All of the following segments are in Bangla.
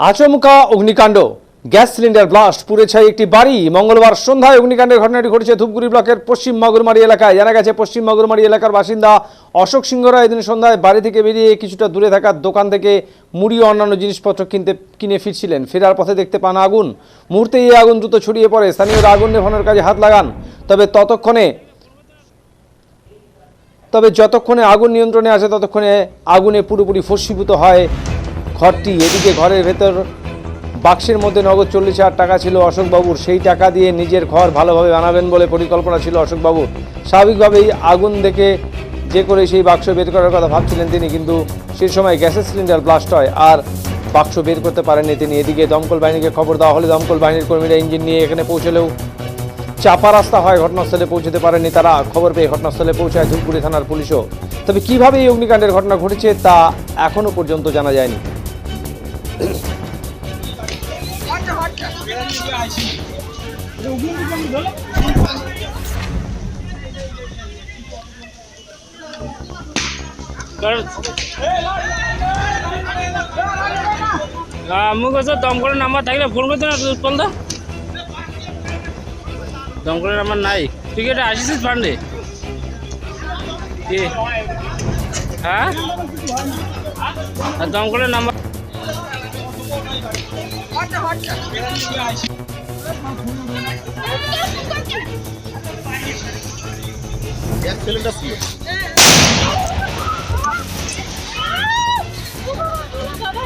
আচমকা অগ্নিকাণ্ড। Gas cylinder blast. পুড়ে ছাই একটি বাড়ি। মঙ্গলবার সন্ধ্যায় অগ্নিকাণ্ডের ঘটনাটি ঘটেছে ধূপগুড়ি ব্লকের পশ্চিম মাগুরমারি এলাকায়। জানা গেছে, পশ্চিম মাগুরমারি এলাকার বাসিন্দা অশোক সিংহরা এদিন সন্ধ্যায় বাড়ি থেকে বেরিয়ে কিছুটা দূরে থাকা দোকান থেকে মুড়ি অন্যান্য জিনিসপত্র কিনতে, কিনে ফিরছিলেন। ফেরার পথে দেখতে পান আগুন। মুহূর্তে এই আগুন দ্রুত ছড়িয়ে পড়ে। স্থানীয়রা আগুন নেভানোর কাজে হাত লাগান। তবে ততক্ষণে, তবে যতক্ষণে আগুন নিয়ন্ত্রণে আসে, ততক্ষণে আগুনে পুরোপুরি ফস্মীভূত হয় ঘরটি এদিকে ঘরের ভেতর বাক্সের মধ্যে নগদ চল্লিশ হাজার টাকা ছিল অশোকবাবুর। সেই টাকা দিয়ে নিজের ঘর ভালোভাবে বানাবেন বলে পরিকল্পনা ছিল অশোকবাবুর। স্বাভাবিকভাবেই আগুন দেখে যে করে সেই বাক্স বের করার কথা ভাবছিলেন তিনি, কিন্তু সেই সময় গ্যাসের সিলিন্ডার ব্লাস্ট হয় আর বাক্স বের করতে পারেননি তিনি। এদিকে দমকল বাহিনীকে খবর দেওয়া হলে দমকল বাহিনীর কর্মীরা ইঞ্জিন নিয়ে এখানে পৌঁছলেও চাপা রাস্তা হয়, ঘটনাস্থলে পৌঁছতে পারেনি তারা। খবর পেয়ে ঘটনাস্থলে পৌঁছায় ধূপগুড়ি থানার পুলিশও। তবে কীভাবে এই অগ্নিকাণ্ডের ঘটনা ঘটেছে তা এখনও পর্যন্ত জানা যায়নি। আমি কাছে দমকলের নাম্বার থাকলে ফোন করতে না, উৎপল দা। দমকলের নাম্বার নাই। তুই এটা আসিস ফান্ডে হ্যাঁ? দমকলের নাম্বার গ্যাস সিলিন্ডার ছিল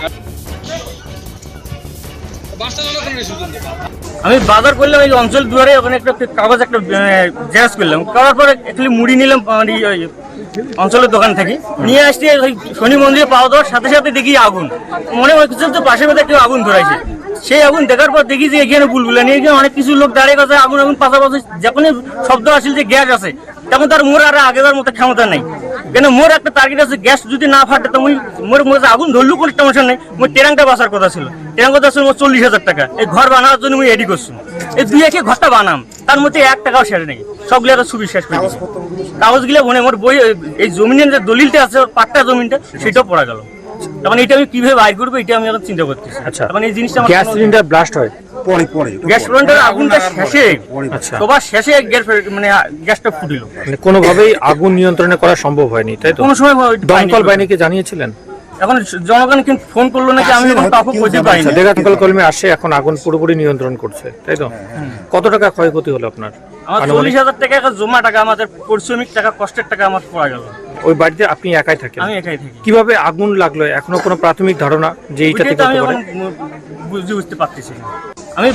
Yeah. আমি বাজার করলাম এই অঞ্চল দুয়ারে, ওখানে একটা কাগজ, একটা জেরাস করলাম। করার পরে একচুয়ালি মুড়ি নিলাম আমার অঞ্চলের দোকান থেকে। নিয়ে আসছি, ওই শনি মন্দিরে পাওয়া দেওয়ার সাথে সাথে দেখি আগুন। মনে হয় কিছু তো পাশে মধ্যে একটা আগুন ধরাইছে। সেই আগুন দেখার পর দেখি যে এখানে বুলবুলা নিয়ে এখানে অনেক কিছু লোক দাঁড়িয়ে গেছে, আগুন আগুন পাশাপাশি যখনই শব্দ আসছিল যে গ্যাস আছে তখন তার মোর আর আগেবার মতো ক্ষমতা নেই। কেন মোর একটা টার্গেট আছে গ্যাস যদি না ফাটে তো মুই মোর মোর আগুন ধরলেও কোনো টেনশন নেই। মোর টেরাংটা বাঁচার কথা ছিল। টেরাং কথা ছিল মোর চল্লিশ হাজার টাকা। এই ঘর বানানোর জন্য মুই রেডি করছি। এই দুই একে ঘরটা বানাম। তার মধ্যে এক টাকাও সেরে নেই। সবগুলো একটা সুবিধা শেষ করে। কাগজগুলো মনে মোর বই এই জমিনের যে দলিলটা আছে পাট্টা জমিনটা সেটাও পড়া গেল। তখন এটা আমি কীভাবে বাইর করব এটা আমি এখন চিন্তা করতেছি। আচ্ছা। তখন এই জিনিসটা আমার গ্যাস সিলিন্ডার ব্লাস্ট হয়। পরে পরে গ্যাস সিলিন্ডার আগুনটা শেষে আচ্ছা। সবার শেষে গ্যাস মানে গ্যাসটা ফুটিল। মানে কোনোভাবেই আগুন নিয়ন্ত্রণে করা সম্ভব হয়নি তাই তো? কোনো সময় দমকল বাহিনীকে জানিয়েছিলেন? এখন জনগণ কিন্তু ফোন করল নাকি আমি এখন বলতে পারি আচ্ছা দেখা দমকল কর্মী আসে এখন আগুন পুরোপুরি নিয়ন্ত্রণ করছে তাই তো? কত টাকা ক্ষয়ক্ষতি হলো আপনার? আমার চল্লিশ হাজার টাকা একটা জমা টাকা আমাদের পরিশ্রমিক টাকা কষ্টের টাকা আমার পড়া গেল। ওই বাড়িতে আপনি একাই থাকেন? আমি একাই থাকি। কীভাবে আগুন লাগল? এখনও কোনো প্রাথমিক ধারণা যে এইটা থেকে আমি হতে পারে? বুঝতে বুঝতে পারতেছি না। আমি